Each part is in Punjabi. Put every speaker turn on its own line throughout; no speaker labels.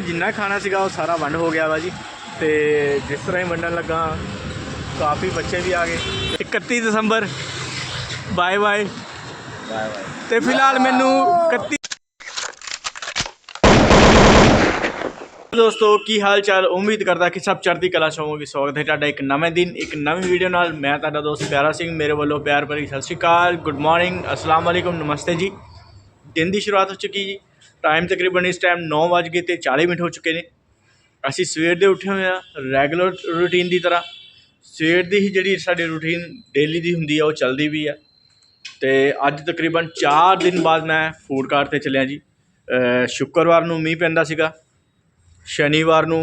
ਜਿੰਨਾ ਖਾਣਾ ਸੀਗਾ ਉਹ ਸਾਰਾ ਵੰਡ ਹੋ ਗਿਆ ਵਾ ਜੀ। ਤੇ ਜਿਸ ਤਰ੍ਹਾਂ ਹੀ ਵੰਡਣ ਲੱਗਾ, ਕਾਫੀ ਬੱਚੇ ਵੀ ਆ ਗਏ। 31 ਦਸੰਬਰ ਬਾਏ ਬਾਏ
ਬਾਏ ਬਾਏ
ਤੇ ਫਿਲਹਾਲ ਮੈਨੂੰ 31 ਦੋਸਤੋ, ਕੀ ਹਾਲ ਚਾਲ ਉਮੀਦ ਕਰਦਾ ਕਿ ਸਭ ਚੜ੍ਹਦੀ ਕਲਾ ਚ ਹੋਵੋਗੇ। ਸਵਾਗਤ ਹੈ ਤੁਹਾਡਾ ਇੱਕ ਨਵੇਂ ਦਿਨ, ਇੱਕ ਨਵੀਂ ਵੀਡੀਓ ਨਾਲ। ਮੈਂ ਤੁਹਾਡਾ ਦੋਸਤ ਪਿਆਰਾ ਸਿੰਘ, ਮੇਰੇ ਵੱਲੋਂ ਪਿਆਰ ਭਰੀ ਸਤਿ ਸ਼੍ਰੀ ਅਕਾਲ। ਗੁੱਡ ਮਾਰਨਿੰਗ ਅਸਲਾਮ ਵਾਲੇਕੁਮ ਨਮਸਤੇ ਜੀ। ਦਿਨ ਦੀ ਸ਼ੁਰੂਆਤ ਹੋ ਚੁੱਕੀ ਜੀ। ਟਾਈਮ ਤਕਰੀਬਨ ਇਸ ਟਾਈਮ ਨੌ ਵੱਜ ਗਏ ਤੇ 40 ਮਿੰਟ ਹੋ ਚੁੱਕੇ ਨੇ। ਅਸੀਂ ਸਵੇਰ ਦੇ ਉੱਠੇ ਹੋਏ ਆ ਰੈਗੂਲਰ ਰੂਟੀਨ ਦੀ ਤਰ੍ਹਾਂ। ਸਵੇਰ ਦੀ ਹੀ ਜਿਹੜੀ ਸਾਡੀ ਰੂਟੀਨ ਡੇਲੀ ਦੀ ਹੁੰਦੀ ਆ, ਉਹ ਚੱਲਦੀ ਵੀ ਆ। ਤੇ ਅੱਜ ਤਕਰੀਬਨ 4 ਦਿਨ ਬਾਅਦ ਮੈਂ ਫੂਡ ਕਾਰਟ ਤੇ ਚੱਲਿਆ ਜੀ। ਸ਼ੁੱਕਰਵਾਰ ਨੂੰ ਮੀਂਹ ਪੈਂਦਾ ਸੀਗਾ। ਸ਼ਨੀਵਾਰ ਨੂੰ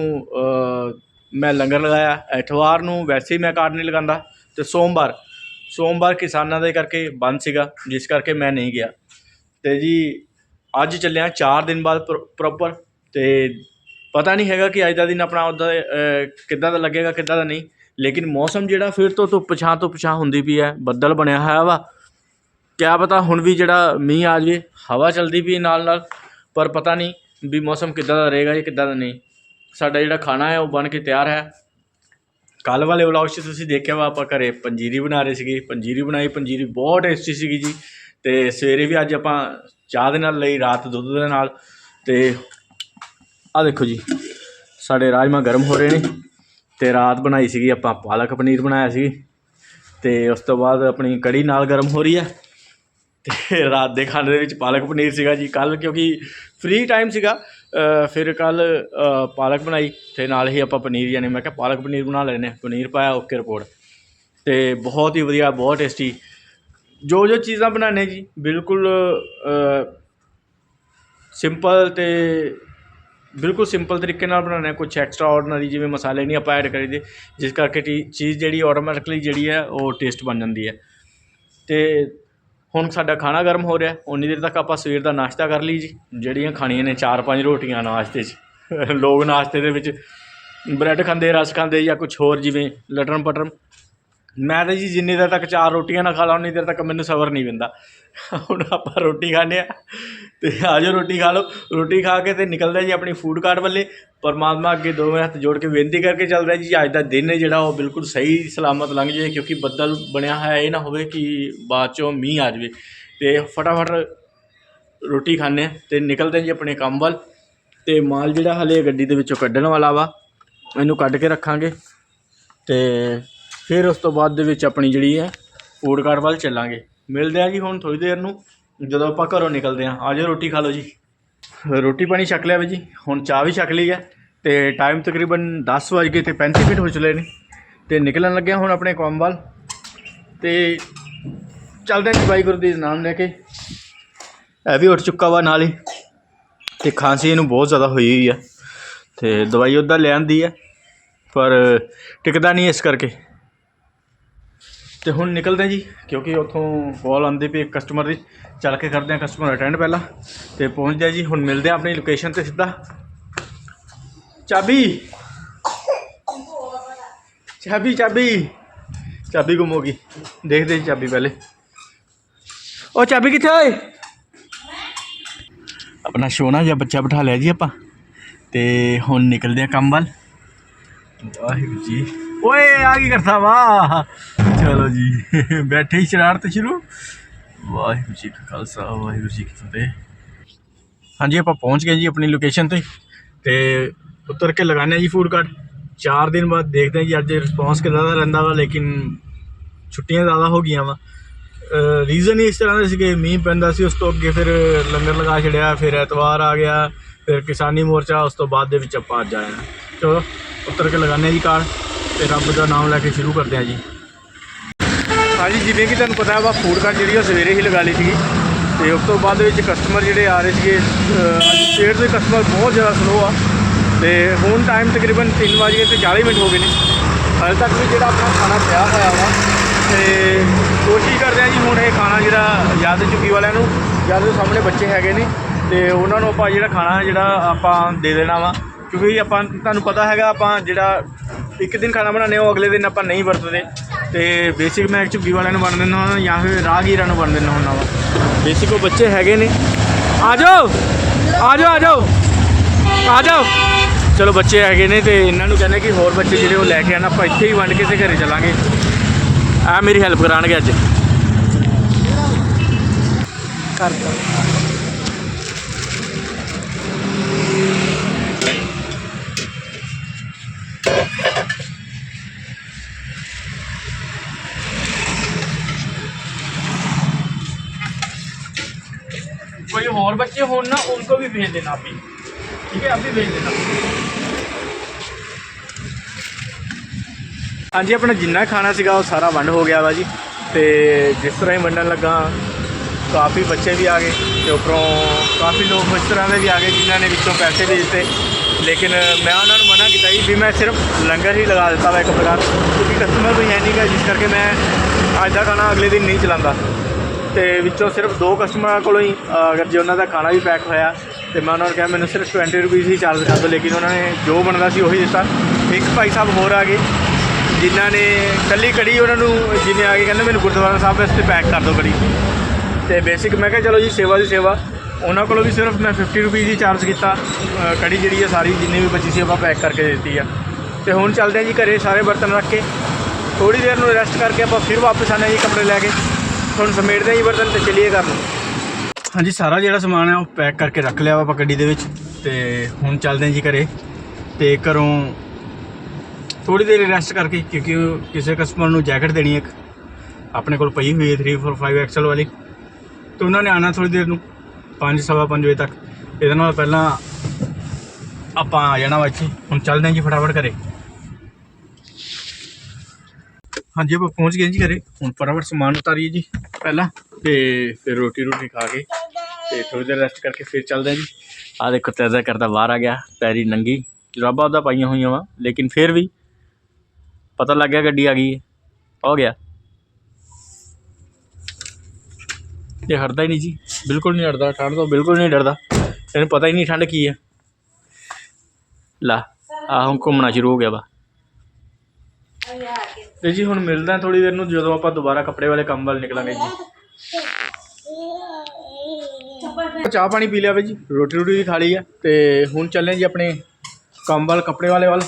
ਮੈਂ ਲੰਗਰ ਲਗਾਇਆ। ਐਤਵਾਰ ਨੂੰ ਵੈਸੇ ਹੀ ਮੈਂ ਕਾਰਡ ਨਹੀਂ ਲਗਾਉਂਦਾ ਤੇ ਸੋਮਵਾਰ ਸੋਮਵਾਰ ਕਿਸਾਨਾਂ ਦੇ ਕਰਕੇ ਬੰਦ ਸੀਗਾ, ਜਿਸ ਕਰਕੇ ਮੈਂ ਨਹੀਂ ਗਿਆ। ਤੇ ਜੀ ਅੱਜ ਚੱਲਿਆ, ਚਾਰ ਦਿਨ ਬਾਅਦ ਪ੍ਰੋ ਪ੍ਰੋਪਰ ਅਤੇ ਪਤਾ ਨਹੀਂ ਹੈਗਾ ਕਿ ਅੱਜ ਦਾ ਦਿਨ ਆਪਣਾ ਉਹਦਾ ਕਿੱਦਾਂ ਦਾ ਲੱਗੇਗਾ, ਕਿੱਦਾਂ ਦਾ ਨਹੀਂ। ਲੇਕਿਨ ਮੌਸਮ ਜਿਹੜਾ ਫਿਰ ਤੋਂ ਧੁੱਪ ਛਾਂ ਤੋਂ ਪਛਾਂ ਹੁੰਦੀ ਪਈ ਹੈ, ਬੱਦਲ ਬਣਿਆ ਹੋਇਆ ਵਾ। ਕਿਆ ਪਤਾ ਹੁਣ ਵੀ ਜਿਹੜਾ ਮੀਂਹ ਆ ਜਾਵੇ, ਹਵਾ ਚੱਲਦੀ ਪਈ ਨਾਲ ਨਾਲ ਪਰ ਪਤਾ ਨਹੀਂ ਵੀ ਮੌਸਮ ਕਿੱਦਾਂ ਦਾ ਰਹੇਗਾ ਜਾਂ ਕਿੱਦਾਂ ਦਾ ਨਹੀਂ। ਸਾਡਾ ਜਿਹੜਾ ਖਾਣਾ ਹੈ, ਉਹ ਬਣ ਕੇ ਤਿਆਰ ਹੈ। ਕੱਲ ਵਾਲੇ ਵਲੌਗ 'ਚ ਤੁਸੀਂ ਦੇਖਿਆ ਵਾ, ਆਪਾਂ ਘਰੇ ਪੰਜੀਰੀ ਬਣਾ ਰਹੇ ਸੀਗੇ। ਪੰਜੀਰੀ ਬਣਾਈ, ਪੰਜੀਰੀ ਬਹੁਤ ਟੇਸਟੀ ਸੀਗੀ ਜੀ। ਅਤੇ ਸਵੇਰੇ ਵੀ ਅੱਜ ਆਪਾਂ ਚਾਹ ਦੇ ਨਾਲ ਲਈ, ਰਾਤ ਦੁੱਧ ਦੇ ਨਾਲ ਅਤੇ ਆਹ ਦੇਖੋ ਜੀ, ਸਾਡੇ ਰਾਜਮਾਂਹ ਗਰਮ ਹੋ ਰਹੇ ਨੇ ਅਤੇ ਰਾਤ ਬਣਾਈ ਸੀਗੀ ਆਪਾਂ ਪਾਲਕ ਪਨੀਰ ਬਣਾਇਆ ਸੀ ਅਤੇ ਉਸ ਤੋਂ ਬਾਅਦ ਆਪਣੀ ਕੜੀ ਨਾਲ ਗਰਮ ਹੋ ਰਹੀ ਹੈ ਅਤੇ ਰਾਤ ਦੇ ਖਾਣੇ ਦੇ ਵਿੱਚ ਪਾਲਕ ਪਨੀਰ ਸੀਗਾ ਜੀ ਕੱਲ ਕਿਉਂਕਿ ਫ੍ਰੀ ਟਾਈਮ ਸੀਗਾ ਫਿਰ ਕੱਲ ਪਾਲਕ ਬਣਾਈ ਅਤੇ ਨਾਲ ਹੀ ਆਪਾਂ ਪਨੀਰ ਯਾਨੀ ਮੈਂ ਕਿਹਾ ਪਾਲਕ ਪਨੀਰ ਬਣਾ ਲੈਨੇ ਹਾਂ। ਪਨੀਰ ਪਾਇਆ ਓਕੇ ਰਿਪੋਰਟ ਅਤੇ ਬਹੁਤ ਹੀ ਵਧੀਆ, ਬਹੁਤ ਟੇਸਟੀ ਜੋ ਜੋ ਚੀਜ਼ਾਂ ਬਣਾਉਣੇ ਜੀ, ਬਿਲਕੁਲ ਸਿੰਪਲ ਅਤੇ ਬਿਲਕੁਲ ਸਿੰਪਲ ਤਰੀਕੇ ਨਾਲ ਬਣਾਉਣਾ ਕੁਛ ਐਕਸਟਰਾ ਆਰਡੀਨਰੀ ਜਿਵੇਂ ਮਸਾਲੇ ਨਹੀਂ ਆਪਾਂ ਐਡ ਕਰੀਦੇ ਜਿਸ ਕਰਕੇ ਟੀ- ਚੀਜ਼ ਜਿਹੜੀ ਆਟੋਮੈਟਿਕਲੀ ਜਿਹੜੀ ਹੈ, ਉਹ ਟੇਸਟ ਬਣ ਜਾਂਦੀ ਹੈ। ਅਤੇ ਹੁਣ ਸਾਡਾ ਖਾਣਾ ਗਰਮ ਹੋ ਰਿਹਾ ਉਨੀ ਦੇਰ ਤੱਕ ਆਪਾਂ ਸਵੇਰ ਦਾ ਨਾਸ਼ਤਾ ਕਰ ਲਈ ਜੀ, ਜਿਹੜੀਆਂ ਖਾਣੀਆਂ ਨੇ ਚਾਰ ਪੰਜ ਰੋਟੀਆਂ ਨਾਸ਼ਤੇ 'ਚ। ਲੋਕ ਨਾਸ਼ਤੇ ਦੇ ਵਿੱਚ ਬ੍ਰੈਡ ਖਾਂਦੇ, ਰਸ ਖਾਂਦੇ ਜਾਂ ਕੁਛ ਹੋਰ ਜਿਵੇਂ ਲਟਰਮ ਪਟਰਮ ਮੈਂ ਤਾਂ ਜੀ ਜਿੰਨੀ ਦੇਰ ਤੱਕ ਚਾਰ ਰੋਟੀਆਂ ਨਾ ਖਾ ਲਾਂ, ਉਨੀ ਦੇਰ ਤੱਕ ਮੈਨੂੰ ਸਬਰ ਨਹੀਂ ਪੈਂਦਾ। ਹੁਣ ਆਪਾਂ ਰੋਟੀ ਖਾਂਦੇ ਹਾਂ ਅਤੇ ਆ ਜਾਓ, ਰੋਟੀ ਖਾ ਲਓ। ਰੋਟੀ ਖਾ ਕੇ ਅਤੇ ਨਿਕਲਦਾ ਜੀ ਆਪਣੀ ਫੂਡ ਕਾਰਟ ਵੱਲੇ। ਪਰਮਾਤਮਾ ਅੱਗੇ ਦੋਵੇਂ ਹੱਥ ਜੋੜ ਕੇ ਬੇਨਤੀ ਕਰਕੇ ਚੱਲਦਾ ਜੀ, ਅੱਜ ਦਾ ਦਿਨ ਹੈ ਜਿਹੜਾ, ਉਹ ਬਿਲਕੁਲ ਸਹੀ ਸਲਾਮਤ ਲੰਘ ਜਾਏ, ਕਿਉਂਕਿ ਬੱਦਲ ਬਣਿਆ ਹੋਇਆ, ਇਹ ਨਾ ਹੋਵੇ ਕਿ ਬਾਅਦ ਚੋਂ ਮੀਂਹ ਆ ਜਾਵੇ। ਅਤੇ ਫਟਾਫਟ ਰੋਟੀ ਖਾਂਦੇ ਹਾਂ ਅਤੇ ਨਿਕਲਦੇ ਜੀ ਆਪਣੇ ਕੰਮ ਵੱਲ। ਅਤੇ ਮਾਲ ਜਿਹੜਾ ਹਲੇ ਗੱਡੀ ਦੇ ਵਿੱਚੋਂ ਕੱਢਣ ਵਾਲਾ ਵਾ, ਇਹਨੂੰ ਕੱਢ ਕੇ ਰੱਖਾਂਗੇ। ਅਤੇ ਫਿਰ ਉਸ ਤੋਂ ਬਾਅਦ ਦੇ ਵਿੱਚ ਆਪਣੀ ਜਿਹੜੀ ਹੈ ਫੂਡ ਕਾਰਟ ਵੱਲ ਚੱਲਾਂਗੇ। ਮਿਲਦੇ ਆ ਜੀ ਹੁਣ ਥੋੜ੍ਹੀ ਦੇਰ ਨੂੰ, ਜਦੋਂ ਆਪਾਂ ਘਰੋਂ ਨਿਕਲਦੇ ਹਾਂ। ਆ ਆਜੋ ਰੋਟੀ ਖਾ ਲਓ ਜੀ। ਰੋਟੀ ਪਾਣੀ ਛਕ ਲਿਆ ਵੀ ਜੀ। ਹੁਣ ਚਾਹ ਵੀ ਛਕ ਲਈ ਹੈ ਤੇ ਟਾਈਮ ਤਕਰੀਬਨ 10 ਵਜ ਗਏ ਤੇ 35 ਮਿੰਟ ਹੋ ਚਲੇ ਨੇ। ਤੇ ਨਿਕਲਣ ਲੱਗਿਆ ਹੁਣ ਆਪਣੇ ਕੰਮ ਵੱਲ। ਤੇ ਚੱਲਦੇ ਹਾਂ ਜੀ ਬਾਈ ਗੁਰੂ ਨਾਮ ਲੈ ਕੇ। ਇਹ ਵੀ ਉੱਠ ਚੁੱਕਾ ਵਾ ਨਾਲ ਹੀ। ਤੇ ਖਾਂਸੀ ਇਹਨੂੰ ਬਹੁਤ ਜ਼ਿਆਦਾ ਹੋਈ ਹੋਈ ਆ। ਤੇ ਦਵਾਈ ਉਹਦਾ ਲੈ ਆਂਦੀ ਹੈ ਪਰ ਟਿਕਦਾ ਨਹੀਂ ਇਸ ਕਰਕੇ। ਤੇ ਹੁਣ ਨਿਕਲਦੇ ਜੀ, ਕਿਉਂਕਿ ਉੱਥੋਂ ਕਾਲ ਆਉਂਦੀ ਪਈ ਕਸਟਮਰ ਦੀ। ਚੱਲ ਕੇ ਕਰਦੇ ਹਾਂ ਕਸਟਮਰ ਅਟੈਂਡ ਪਹਿਲਾਂ। ਤੇ ਪਹੁੰਚਦੇ ਹਾਂ ਜੀ, ਹੁਣ ਮਿਲਦੇ ਹਾਂ ਆਪਣੀ ਲੋਕੇਸ਼ਨ ਤੇ ਸਿੱਧਾ। ਚਾਬੀ! ਚਾਬੀ ਚਾਬੀ! ਚਾਬੀ ਗੁੰਮ ਹੋ ਗਈ। ਦੇਖਦੇ ਜੀ ਚਾਬੀ ਪਹਿਲੇ। ਉਹ ਚਾਬੀ ਕਿੱਥੇ ਓਏ? ਆਪਣਾ ਸੋਨਾ ਜਿਹਾ ਬੱਚਾ ਬਿਠਾ ਲਿਆ ਜੀ ਆਪਾਂ। ਤੇ ਹੁਣ ਨਿਕਲਦੇ ਆ ਕੰਮ ਵੱਲ। ਵਾਹਿਗੁਰੂ ਜੀ। ਓਏ, ਆ ਕੀ ਕਰਦਾ ਵਾ? ਚਲੋ ਜੀ, ਬੈਠੇ ਹੀ ਸ਼ਰਾਰਤ ਸ਼ੁਰੂ। ਵਾਹਿਗੁਰੂ ਜੀ ਕਾ ਖਾਲਸਾ, ਵਾਹਿਗੁਰੂ ਜੀ ਕੀ ਫਤਿਹ। ਹਾਂਜੀ, ਆਪਾਂ ਪਹੁੰਚ ਗਏ ਜੀ ਆਪਣੀ ਲੋਕੇਸ਼ਨ ਤੇ। ਤੇ ਉਤਰ ਕੇ ਲਗਾਣੇ ਜੀ ਫੂਡ ਕਾਰਟ 4 ਦਿਨ ਬਾਅਦ ਦੇਖਦੇ ਹਾਂ ਜੀ ਅੱਜ ਰਿਸਪੌਂਸ ਕਿੱਦਾਂ ਦਾ ਰਹਿੰਦਾ ਵਾ, ਲੇਕਿਨ ਛੁੱਟੀਆਂ ਜ਼ਿਆਦਾ ਹੋ ਗਈਆਂ ਵਾ। ਰੀਜ਼ਨ ਹੀ ਇਸ ਤਰ੍ਹਾਂ ਦਾ ਸੀ ਕਿ ਮੀਂਹ ਪੈਂਦਾ ਸੀ, ਉਸ ਤੋਂ ਅੱਗੇ ਫਿਰ ਲੰਗਰ ਲਗਾ ਛੜਿਆ ਫਿਰ ਐਤਵਾਰ ਆ ਗਿਆ, ਫਿਰ ਕਿਸਾਨੀ ਮੋਰਚਾ, ਉਸ ਤੋਂ ਬਾਅਦ ਦੇ ਵਿੱਚ ਆਪਾਂ ਅੱਜ ਆਏ ਹਾਂ। ਚਲੋ, ਉੱਤਰ ਕੇ ਲਗਾਉਂਦੇ ਹਾਂ ਜੀ ਕਾਰ ਤੇ ਰੱਬ ਦਾ ਨਾਮ ਲੈ ਕੇ ਸ਼ੁਰੂ ਕਰਦੇ ਹਾਂ ਜੀ। ਹਾਂਜੀ, ਜਿਵੇਂ ਕਿ ਤੁਹਾਨੂੰ ਪਤਾ ਵਾ ਫੂਡ ਕਾਰਟ ਜਿਹੜੀ ਉਹ ਸਵੇਰੇ ਹੀ ਲਗਾ ਲਈ ਸੀਗੀ। ਤੇ ਉਸ ਤੋਂ ਬਾਅਦ ਵਿੱਚ ਕਸਟਮਰ ਜਿਹੜੇ ਆ ਰਹੇ ਸੀਗੇ ਅੱਜ ਸਵੇਰ ਦੇ ਕਸਟਮਰ ਬਹੁਤ ਜ਼ਿਆਦਾ ਸਲੋ ਆ। ਤੇ ਹੁਣ ਟਾਈਮ ਤਕਰੀਬਨ 3 ਵਜੇ ਤੇ 40 ਮਿੰਟ ਹੋ ਗਏ ਨੇ। ਹਾਲੇ ਤੱਕ ਵੀ ਜਿਹੜਾ ਆਪਣਾ ਖਾਣਾ ਪਿਆ ਹੋਇਆ ਵਾ, ਤੇ ਕੋਸ਼ਿਸ਼ ਕਰਦੇ ਆ ਜੀ ਹੁਣ ਇਹ ਖਾਣਾ ਜਿਹੜਾ ਯਾਦ ਚੁੱਕੀ ਵਾਲਿਆਂ ਨੂੰ ਜਦ ਦੇ ਸਾਹਮਣੇ ਬੱਚੇ ਹੈਗੇ ਨੇ, ਤੇ ਉਹਨਾਂ ਨੂੰ ਆਪਾਂ ਜਿਹੜਾ ਖਾਣਾ ਜਿਹੜਾ ਆਪਾਂ ਦੇ ਦੇਣਾ ਵਾ। ਕਿਉਂਕਿ ਆਪਾਂ, ਤੁਹਾਨੂੰ ਪਤਾ ਹੈਗਾ ਆਪਾਂ ਜਿਹੜਾ ਇੱਕ ਦਿਨ ਖਾਣਾ ਬਣਾਉਂਦੇ ਹਾਂ, ਉਹ ਅਗਲੇ ਦਿਨ ਆਪਾਂ ਨਹੀਂ ਵਰਤਦੇ। ਤੇ ਬੇਸਿਕ ਮੈਂ ਝੁੱਗੀ ਵਾਲਿਆਂ ਨੂੰ ਬਣ ਦਿੰਦਾ ਹੁੰਦਾ ਜਾਂ ਫਿਰ ਰਾਹਗੀਰਾਂ ਨੂੰ ਵੰਡ ਦਿੰਦਾ ਹੁੰਦਾ ਵਾ। ਬੇਸਿਕ ਉਹ ਬੱਚੇ ਹੈਗੇ ਨੇ। ਆ ਜਾਓ! ਆ ਜਾਓ ਆ ਜਾਓ! ਆ ਜਾਓ! ਚਲੋ ਬੱਚੇ ਹੈਗੇ ਨੇ ਤੇ ਇਹਨਾਂ ਨੂੰ ਕਹਿੰਦੇ ਕਿ ਹੋਰ ਬੱਚੇ ਜਿਹੜੇ ਉਹ ਲੈ ਕੇ ਆਣ ਆਪਾਂ ਇੱਥੇ ਹੀ ਵੰਡ ਕਿਸੇ ਘਰੇ ਚਲਾਂਗੇ। ਆ ਮੇਰੀ ਹੈਲਪ ਕਰਾਣਗੇ ਅੱਜ।
ਕਰਦਾ
कोई और बच्चे हो ना उनको भी भेज देना अभी ठीक है अभी भेज देना ਹਾਂਜੀ ਆਪਣਾ ਜਿੰਨਾ ਖਾਣਾ ਸੀਗਾ ਉਹ ਸਾਰਾ ਵੰਡ ਹੋ ਗਿਆ ਵਾ ਜੀ ਤੇ ਜਿਸ ਤਰ੍ਹਾਂ ਹੀ ਵੰਡਣ ਲੱਗਾ ਕਾਫੀ ਬੱਚੇ ਵੀ ਆ ਗਏ ਤੇ ਉੱਪਰੋਂ ਕਾਫੀ ਲੋਕ ਇਸ ਤਰ੍ਹਾਂ ਦੇ ਵੀ ਆ ਗਏ ਜਿਨ੍ਹਾਂ ਨੇ ਵਿੱਚੋਂ ਪੈਸੇ ਵੀ ਦਿੱਤੇ ਲੇਕਿਨ ਮੈਂ ਉਹਨਾਂ ਨੂੰ ਮਨਾ ਕੀਤਾ ਜੀ ਵੀ ਮੈਂ ਸਿਰਫ ਲੰਗਰ ਹੀ ਲਗਾ ਦਿੱਤਾ ਵਾ ਇੱਕ ਪ੍ਰਕਾਰ ਕਿਉਂਕਿ ਕਸਟਮਰ ਕੋਈ ਹੈ ਨਹੀਂ ਗਾ ਜਿਸ ਕਰਕੇ ਮੈਂ ਅੱਜ ਦਾ ਖਾਣਾ ਅਗਲੇ ਦਿਨ ਨਹੀਂ ਚਲਾਉਂਦਾ ਤੇ ਵਿੱਚੋਂ ਸਿਰਫ ਦੋ ਕਸਟਮਰਾਂ ਕੋਲੋਂ ਹੀ ਅਗਰ ਜੇ ਉਹਨਾਂ ਦਾ ਖਾਣਾ ਵੀ ਪੈਕ ਹੋਇਆ, ਤੇ ਮੈਂ ਉਹਨਾਂ ਨੂੰ ਕਿਹਾ ਮੈਨੂੰ ਸਿਰਫ 20 ਰੁਪਏ ਹੀ ਚਾਰਜ ਕਰ ਦਿਓ, ਲੇਕਿਨ ਉਹਨਾਂ ਨੇ ਜੋ ਬਣਦਾ ਸੀ ਉਹੀ ਦਿੱਤਾ। ਇੱਕ ਭਾਈ ਸਾਹਿਬ ਹੋਰ ਆ ਗਏ, ਜਿਨ੍ਹਾਂ ਨੇ ਕੱਲੀ ਕੜੀ ਉਹਨਾਂ ਨੂੰ ਜਿਵੇਂ ਆ ਕੇ ਕਹਿੰਦੇ ਮੈਨੂੰ ਗੁਰਦੁਆਰਾ ਸਾਹਿਬ ਵਾਸਤੇ ਪੈਕ ਕਰ ਦਿਓ ਕੜੀ। ਤੇ ਬੇਸਿਕ ਮੈਂ ਕਿਹਾ, ਚਲੋ ਜੀ, ਸੇਵਾ ਦੀ ਸੇਵਾ। ਉਹਨਾਂ ਕੋਲੋਂ ਵੀ ਸਿਰਫ ਮੈਂ 50 ਰੁਪਏ ਹੀ ਚਾਰਜ ਕੀਤਾ ਕੜੀ ਜਿਹੜੀ ਆ ਸਾਰੀ, ਜਿੰਨੀ ਵੀ ਬਚੀ ਸੀ ਆਪਾਂ ਪੈਕ ਕਰਕੇ ਦਿੱਤੀ ਆ। ਤੇ ਹੁਣ ਚੱਲਦੇ ਹਾਂ ਜੀ, ਘਰੇ ਸਾਰੇ ਬਰਤਨ ਰੱਖ ਕੇ। ਥੋੜੀ ਦੇਰ ਨੂੰ ਰੈਸਟ ਕਰਕੇ ਆਪਾਂ ਫਿਰ ਵਾਪਸ ਆਉਂਦੇ ਹਾਂ ਜੀ, ਕੱਪੜੇ ਲੈ ਕੇ। ਹੁਣ ਸਮੇਟਦੇ ਹਾਂ ਜੀ ਬਰਤਨ ਤੇ ਚੱਲੀਏ ਘਰ ਹਾਂਜੀ, ਸਾਰਾ ਜਿਹੜਾ ਸਮਾਨ ਹੈ ਉਹ ਪੈਕ ਕਰਕੇ ਰੱਖ ਲਿਆ ਆਪਾਂ ਗੱਡੀ ਦੇ ਵਿੱਚ ਤੇ ਹੁਣ ਚੱਲਦੇ ਹਾਂ ਜੀ ਘਰੇ। ਤੇ ਘਰੋਂ ਥੋੜੀ ਦੇਰ ਰੈਸਟ ਕਰਕੇ, ਕਿਉਂਕਿ ਕਿਸੇ ਕਸਟਮਰ ਨੂੰ ਜੈਕਟ ਦੇਣੀ ਹੈ ਇੱਕ। ਆਪਣੇ ਕੋਲ ਪਈ ਹੋਈ ਹੈ 3 4 5 ਐਕਸਲ ਵਾਲੀ। ਤੇ ਉਹਨਾਂ ਨੇ ਆਣਾ ਥੋੜੀ ਦੇਰ ਨੂੰ 5 ਸਵਾ 5 ਵਜੇ ਤੱਕ। ਇਹਦੇ ਨਾਲ ਪਹਿਲਾਂ ਆਪਾਂ ਆ ਜਾਣਾ ਵਾ ਇੱਥੇ। ਹੁਣ ਚੱਲਦੇ ਹਾਂ ਜੀ ਫਟਾਫਟ ਘਰੇ। ਹਾਂਜੀ, ਆਪਾਂ ਪਹੁੰਚ ਗਏ ਜੀ ਘਰੇ। ਹੁਣ ਫਟਾਫਟ ਸਮਾਨ ਉਤਾਰੀਏ ਜੀ ਪਹਿਲਾਂ ਤੇ ਫਿਰ ਰੋਟੀ ਰੋਟੀ ਖਾ ਕੇ ਤੇ ਥੋੜੀ ਦੇਰ ਰੈਸਟ ਕਰਕੇ ਫਿਰ ਚੱਲਦੇ ਹਾਂ ਜੀ। ਆ ਦੇਖੋ, ਤੈਜ਼ਾ ਕਰਦਾ ਬਾਹਰ ਆ ਗਿਆ, ਪੈਰੀ ਨੰਗੀ। ਜਰਾਬਾਂ ਉਹਦਾ ਪਾਈਆਂ ਹੋਈਆਂ ਵਾ, ਲੇਕਿਨ ਫਿਰ ਵੀ ਪਤਾ ਲੱਗ ਗਿਆ ਗੱਡੀ ਆ ਗਈ ਹੈ। ਹੋ ਗਿਆ। ਇਹ ਹਟਦਾ ਹੀ ਨਹੀਂ ਜੀ, ਬਿਲਕੁਲ ਨਹੀਂ ਹਟਦਾ, ਠੰਡ ਤੋਂ ਬਿਲਕੁਲ ਨਹੀਂ ਡਰਦਾ। ਇਹਨੂੰ ਪਤਾ ਹੀ ਨਹੀਂ ਠੰਡ ਕੀ ਹੈ। ਲਾ ਆ ਹੁਣ ਘੁੰਮਣਾ ਸ਼ੁਰੂ ਹੋ ਗਿਆ ਵਾ। ਤੇ ਜੀ ਹੁਣ ਮਿਲਦਾ ਥੋੜੀ ਦੇਰ ਨੂੰ ਜਦੋਂ ਆਪਾਂ ਦੁਬਾਰਾ ਕੱਪੜੇ ਵਾਲੇ ਕੰਮ ਵੱਲ ਨਿਕਲਾਂਗੇ ਜੀ। ਚਾਹ ਪਾਣੀ ਪੀ ਲਿਆ ਵੇ ਜੀ, ਰੋਟੀ ਰੋਟੀ ਵੀ ਖਾ ਆ ਤੇ ਹੁਣ ਚੱਲੇ ਜੀ ਆਪਣੇ ਕੰਮ ਵੱਲ, ਕੱਪੜੇ ਵਾਲੇ ਵੱਲ।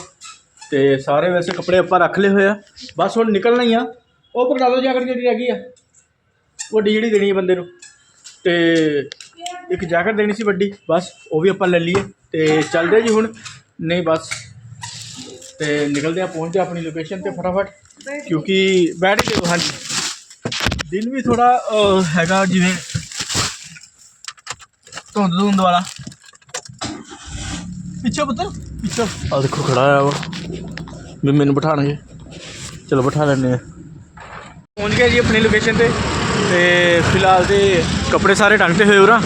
ਤੇ ਸਾਰੇ ਵੈਸੇ ਕੱਪੜੇ ਆਪਾਂ ਰੱਖ ਲਏ ਹੋਏ ਆ। ਬਸ ਹੁਣ ਨਿਕਲਣਾ ਹੀ ਆ। ਉਹ ਪਕੜਾ ਲਓ ਜੈਕਟ ਜਿਹੜੀ ਰਹਿ ਗਈ ਆ ਵੱਡੀ ਜਿਹੜੀ ਦੇਣੀ ਹੈ ਬੰਦੇ ਨੂੰ। ਤੇ ਇੱਕ ਜੈਕਟ ਦੇਣੀ ਸੀ ਵੱਡੀ, ਬਸ ਉਹ ਵੀ ਆਪਾਂ ਲੈ ਲਈਏ। ਤੇ ਚੱਲਦੇ ਜੀ ਹੁਣ। ਨਹੀਂ, ਬਸ। ਤੇ ਨਿਕਲਦੇ ਆ, ਪਹੁੰਚਦੇ ਆਪਣੀ ਲੋਕੇਸ਼ਨ ਤੇ ਫਟਾਫਟ। ਕਿਉਂਕਿ ਬੈਠ ਹੀ ਜਾਓ ਹਾਂਜੀ। ਦਿਨ ਵੀ ਥੋੜਾ ਹੈਗਾ ਜਿਵੇਂ ਧੁੰਦ ਧੁੰਦ ਵਾਲਾ। ਪਿੱਛੇ ਪੁੱਤਰ ਪਿੱਛੇ। ਆ ਦੇਖੋ ਖੜਾ ਆ ਵਾ। ਵੀ ਮੈਨੂੰ ਬਿਠਾਣਗੇ ਚਲੋ ਬਿਠਾ ਲੈਣੇ ਆ। ਪਹੁੰਚ ਗਏ ਜੀ ਆਪਣੀ ਲੋਕੇਸ਼ਨ ਤੇ। ਤੇ ਫਿਲਹਾਲ ਤੇ ਕੱਪੜੇ ਸਾਰੇ ਟੰਗਤੇ ਹੋਏ ਉਰਾ।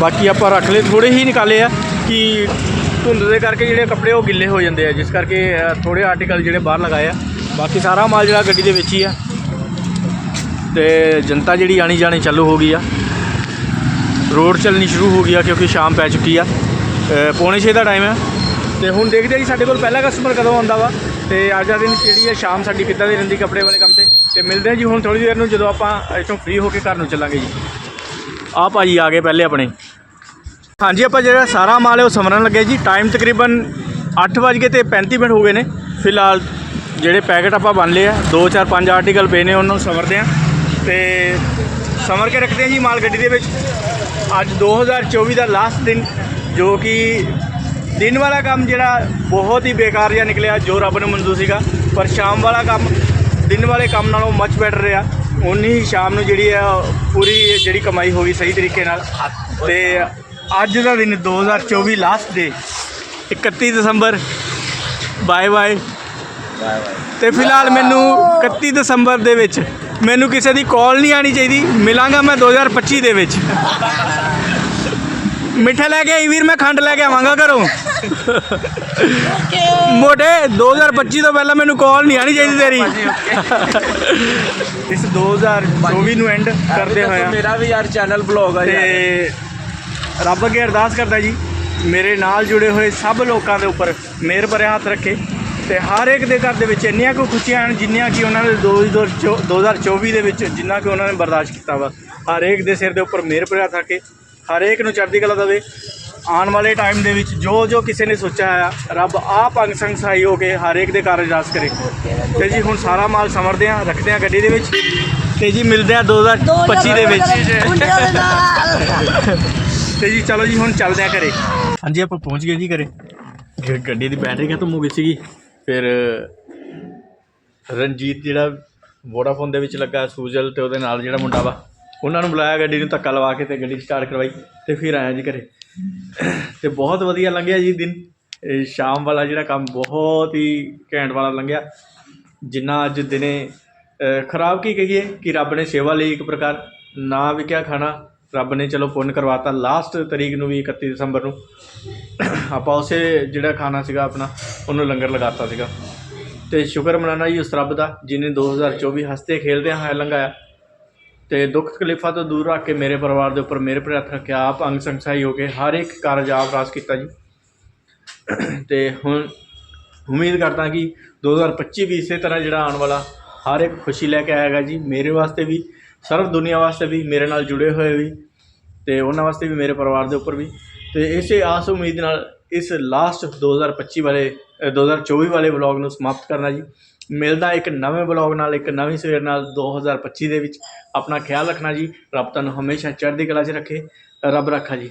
ਬਾਕੀ ਆਪਾਂ ਰੱਖ ਲਏ ਥੋੜੇ ਹੀ ਨਿਕਾਲੇ ਆ ਕਿ ਧੁੰਦ ਦੇ ਕਰਕੇ ਜਿਹੜੇ ਕੱਪੜੇ ਉਹ ਗਿੱਲੇ ਹੋ ਜਾਂਦੇ ਆ ਜਿਸ ਕਰਕੇ ਥੋੜੇ ਆਰਟੀਕਲ ਜਿਹੜੇ ਬਾਹਰ ਲਗਾਏ ਆ। ਬਾਕੀ ਸਾਰਾ ਮਾਲ ਜਿਹੜਾ ਗੱਡੀ ਦੇ ਵਿੱਚ ਹੀ ਆ। ਤੇ ਜਨਤਾ ਜਿਹੜੀ ਆਣੀ ਜਾਣੀ ਚਾਲੂ ਹੋ ਗਈ ਆ। ਰੋਡ ਚੱਲਣੀ ਸ਼ੁਰੂ ਹੋ ਗਈ ਆ ਕਿਉਂਕਿ ਸ਼ਾਮ ਪੈ ਚੁੱਕੀ ਆ। ਪੌਣੇ 6 ਦਾ ਟਾਈਮ ਆ। ਤੇ ਹੁਣ ਦੇਖਦੇ ਆ ਜੀ ਸਾਡੇ ਕੋਲ ਪਹਿਲਾ ਕਸਟਮਰ ਕਦੋਂ ਆਉਂਦਾ ਵਾ। ਤੇ ਅੱਜ ਦਾ ਦਿਨ ਜਿਹੜੀ ਆ? ਸ਼ਾਮ ਸਾਡੀ ਕਿੱਦਾਂ ਦੀ ਰਹਿੰਦੀ ਕੱਪੜੇ ਵਾਲੇ ਕੰਮ ਤੇ। ਤੇ ਮਿਲਦੇ ਆ ਜੀ ਹੁਣ ਥੋੜੀ ਦੇਰ ਨੂੰ ਜਦੋਂ ਆਪਾਂ ਇੱਥੋਂ ਫ੍ਰੀ ਹੋ ਕੇ ਘਰ ਨੂੰ ਚੱਲਾਂਗੇ ਜੀ। ਆ ਭਾਜੀ ਆ ਗਏ ਪਹਿਲੇ ਆਪਣੇ। ਹਾਂਜੀ, ਆਪਾਂ ਜਿਹੜਾ ਸਾਰਾ ਮਾਲ ਹੈ ਉਹ ਸਮਰਨ ਲੱਗੇ ਜੀ। ਟਾਈਮ ਤਕਰੀਬਨ 8:35 ਤੇ 35 ਮਿੰਟ ਹੋ ਗਏ ਨੇ। ਫਿਲਹਾਲ ਜਿਹੜੇ ਪੈਕਟ ਆਪਾਂ ਬੰਨ ਲਏ ਆ 2 4 5 ਆਰਟੀਕਲ ਪਏ ਨੇ, ਉਹਨਾਂ ਨੂੰ ਸਮਰਦੇ ਆ। ਤੇ ਸਮਰ ਕੇ ਰੱਖਦੇ ਆ ਜੀ ਮਾਲ ਗੱਡੀ ਦੇ ਵਿੱਚ। ਅੱਜ 2024 ਦਾ ਲਾਸਟ ਦਿਨ, ਜੋ ਕਿ ਦਿਨ ਵਾਲਾ ਕੰਮ ਜਿਹੜਾ ਬਹੁਤ ਹੀ ਬੇਕਾਰ ਜਿਹਾ ਨਿਕਲਿਆ, ਜੋ ਰੱਬ ਨੂੰ ਮਨਜ਼ੂਰ ਸੀਗਾ। ਪਰ ਸ਼ਾਮ ਵਾਲਾ ਕੰਮ, ਦਿਨ ਵਾਲੇ ਕੰਮ ਨਾਲੋਂ ਮੱਚ ਬੈਟਰ ਰਿਹਾ। ਉਨੀ ਹੀ ਸ਼ਾਮ ਨੂੰ ਜਿਹੜੀ ਆ, ਪੂਰੀ ਜਿਹੜੀ ਕਮਾਈ ਹੋ ਗਈ ਸਹੀ ਤਰੀਕੇ ਨਾਲ। ਤੇ ਅੱਜ ਦਾ ਦਿਨ 2024 ਲਾਸਟ ਡੇ 31 ਦਸੰਬਰ ਬਾਏ ਬਾਏ ਤੇ ਫਿਲਹਾਲ ਮੈਨੂੰ 31 ਦਸੰਬਰ ਦੇ ਵਿੱਚ ਮੈਨੂੰ ਕਿਸੇ ਦੀ ਕਾਲ ਨਹੀਂ ਆਣੀ ਚਾਹੀਦੀ। ਮਿਲਾਂਗਾ ਮੈਂ 2025 ਦੇ ਵਿੱਚ। ਮਿੱਠਾ ਲੈ ਕੇ ਆਈ ਵੀਰ ਮੈਂ ਖੰਡ ਲੈ ਕੇ ਆਵਾਂਗਾ ਘਰੋਂ। ਮੋਟੇ 2025 ਤੋਂ ਪਹਿਲਾਂ ਮੈਨੂੰ ਕਾਲ ਨਹੀਂ ਆਣੀ ਚਾਹੀਦੀ ਤੇਰੀ। ਇਸ 2024 ਨੂੰ ਐਂਡ ਕਰਦੇ ਹੋਇਆ
ਮੇਰਾ ਵੀ ਯਾਰ ਚੈਨਲ ਬਲੌਗ ਆ
ਤੇ ਰੱਬ ਅੱਗੇ ਅਰਦਾਸ ਕਰਦਾ ਜੀ ਮੇਰੇ ਨਾਲ ਜੁੜੇ ਹੋਏ ਸਭ ਲੋਕਾਂ ਦੇ ਉੱਪਰ ਮਿਹਰ ਭਰਿਆ ਹੱਥ ਰੱਖੇ। ਤੇ ਹਰ ਇੱਕ ਦੇ ਘਰ ਦੇ ਵਿੱਚ ਇੰਨੀਆਂ ਕੁ ਖੁਸ਼ੀਆਂ ਹਨ ਜਿੰਨੀਆਂ ਕਿ ਉਹਨਾਂ ਨੇ 2024 ਦੇ ਵਿੱਚ ਜਿੰਨਾ ਕਿ ਉਹਨਾਂ ਨੇ ਬਰਦਾਸ਼ਤ ਕੀਤਾ ਵਾ। ਹਰ ਇੱਕ ਦੇ ਸਿਰ ਦੇ ਉੱਪਰ ਮਿਹਰ ਭਰਿਆ ਹੱਥ ਰੱਖੇ ਹਰ ਇੱਕ ਨੂੰ ਚੜ੍ਹਦੀ ਕਲਾ ਦੇਵੇ। ਆਉਣ ਵਾਲੇ ਟਾਈਮ ਦੇ ਵਿੱਚ ਜੋ ਜੋ ਕਿਸੇ ਨੇ ਸੋਚਿਆ ਆ ਰੱਬ ਆਪ ਅੰਗ ਸੰਗ ਸਹਾਈ ਹੋ ਕੇ ਹਰ ਇੱਕ ਦੇ ਕਾਰਜ ਰਾਸ ਕਰੇ। ਤੇ ਜੀ ਹੁਣ ਸਾਰਾ ਮਾਲ ਸਮਰਦੇ ਆ ਰੱਖਦੇ ਆ ਗੱਡੀ ਦੇ ਵਿੱਚ। ਤੇ ਜੀ ਮਿਲਦੇ ਆ 2025 ਦੇ ਵਿੱਚ। ਤੇ ਜੀ ਚਲੋ ਜੀ ਹੁਣ ਚੱਲਦੇ ਆ ਘਰੇ। ਹਾਂਜੀ ਆਪਾਂ ਪਹੁੰਚ ਗਏ ਜੀ ਘਰੇ। ਗੱਡੀ ਦੀ ਬੈਟਰੀ ਖਤਮ ਹੋ ਗਈ ਸੀਗੀ। ਫਿਰ ਰਣਜੀਤ ਜਿਹੜਾ ਵੋਡਾਫੋਨ ਦੇ ਵਿੱਚ ਲੱਗਾ ਸੂਜਲ ਅਤੇ ਉਹਦੇ ਨਾਲ ਜਿਹੜਾ ਮੁੰਡਾ ਵਾ, ਉਹਨਾਂ ਨੂੰ ਬੁਲਾਇਆ ਗੱਡੀ ਨੂੰ ਧੱਕਾ ਲਵਾ ਕੇ ਅਤੇ ਗੱਡੀ ਸਟਾਰਟ ਕਰਵਾਈ ਅਤੇ ਫਿਰ ਆਇਆ ਜੀ ਘਰ। ਅਤੇ ਬਹੁਤ ਵਧੀਆ ਲੰਘਿਆ ਜੀ ਦਿਨ। ਇਹ ਸ਼ਾਮ ਵਾਲਾ ਜਿਹੜਾ ਕੰਮ ਬਹੁਤ ਹੀ ਘੈਂਟ ਵਾਲਾ ਲੰਘਿਆ। ਜਿੰਨਾ ਅੱਜ ਦਿਨੇ ਖਰਾਬ ਕੀ ਕਹੀਏ ਕਿ ਰੱਬ ਨੇ ਸੇਵਾ ਲਈ ਇੱਕ ਪ੍ਰਕਾਰ, ਨਾ ਵਿਕਿਆ ਖਾਣਾ ਰੱਬ ਨੇ ਚਲੋ ਪੁੰਨ ਕਰਵਾਤਾ ਲਾਸਟ ਤਰੀਕ ਨੂੰ ਵੀ 31 ਦਸੰਬਰ ਨੂੰ। ਆਪਾਂ ਉਸੇ ਜਿਹੜਾ ਖਾਣਾ ਸੀਗਾ ਆਪਣਾ, ਉਹਨੂੰ ਲੰਗਰ ਲਗਾਤਾ ਸੀਗਾ। ਤੇ ਸ਼ੁਕਰ ਮਨਾਣਾ ਜੀ ਉਸ ਰੱਬ ਦਾ ਜਿਨੇ 2024 ਹੱਸਦੇ ਖੇਲਦੇ ਹਾਂ ਲੰਘਾਇਆ। ਤੇ ਦੁੱਖ ਤਕਲੀਫਾਂ ਤੋਂ ਦੂਰ ਰੱਖ ਕੇ ਮੇਰੇ ਪਰਿਵਾਰ ਦੇ ਉੱਪਰ ਮੇਰੇ ਪਰ ਹੱਥ ਰੱਖਿਆ, ਆਪ ਅੰਗ ਸੰਗਸਾਈ ਹੋ ਕੇ ਹਰ ਇੱਕ ਕਾਰਜ ਆਪ ਰਾਸ ਕੀਤਾ ਜੀ। ਤੇ ਹੁਣ ਉਮੀਦ ਕਰਦਾ ਕਿ 2025 ਵੀ ਇਸੇ ਤਰ੍ਹਾਂ ਜਿਹੜਾ ਆਉਣ ਵਾਲਾ ਹਰ ਇੱਕ ਖੁਸ਼ੀ ਲੈ ਕੇ ਆਏਗਾ ਜੀ। ਮੇਰੇ ਵਾਸਤੇ ਵੀ ਸਰਵ ਦੁਨੀਆ ਵਾਸਤੇ ਵੀ ਮੇਰੇ ਨਾਲ ਜੁੜੇ ਹੋਏ ਵੀ ਤੇ ਉਹਨਾਂ ਵਾਸਤੇ ਵੀ ਮੇਰੇ ਪਰਿਵਾਰ ਦੇ ਉੱਪਰ ਵੀ। ਤੇ ਇਸੇ ਆਸ ਉਮੀਦ ਨਾਲ ਇਸ ਲਾਸਟ 2025 ਵਾਲੇ ਅ, 2024 ਵਾਲੇ ਵਲੌਗ ਨੂੰ ਸਮਾਪਤ ਕਰਨਾ ਜੀ। ਮਿਲਦਾ ਇੱਕ ਨਵੇਂ ਵਲੌਗ ਨਾਲ ਇੱਕ ਨਵੀਂ ਸਵੇਰ ਨਾਲ 2025 ਦੇ ਵਿੱਚ। ਆਪਣਾ ਖਿਆਲ ਰੱਖਣਾ ਜੀ ਰੱਬ ਤੁਹਾਨੂੰ ਹਮੇਸ਼ਾ ਚੜ੍ਹਦੀ ਕਲਾ 'ਚ ਰੱਖੇ ਰੱਬ ਰੱਖਾ ਜੀ।